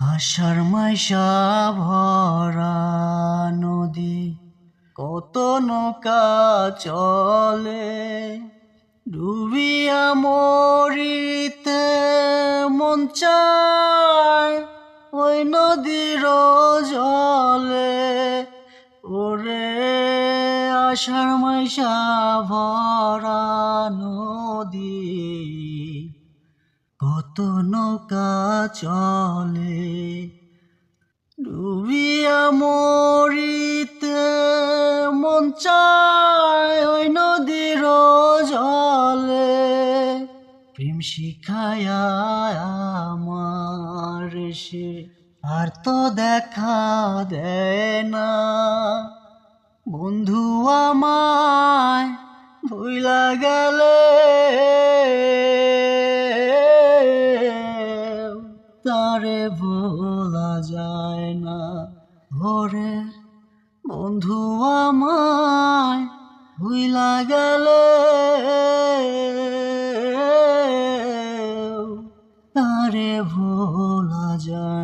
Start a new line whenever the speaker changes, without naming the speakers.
আষাঢ় মাইশা ভরা নদী, কত নৌকা চলে ডুবিয়া মরিতে মন চায় ওই নদীর জলে। ওরে আষাঢ় মাইশা ভরা নদী কত নৌকা চলে, ডুবিয়া মরিতে মন চায় ওই নদীর জলে। প্রেম শিখায়া আমার সে আর তো দেখা দেয় না। বন্ধু আমায় ভুইলা গেলে তারে ভোলা যায় না। ভোরে বন্ধু আমায় ভুইলা গেল। তারে ভোলা যায়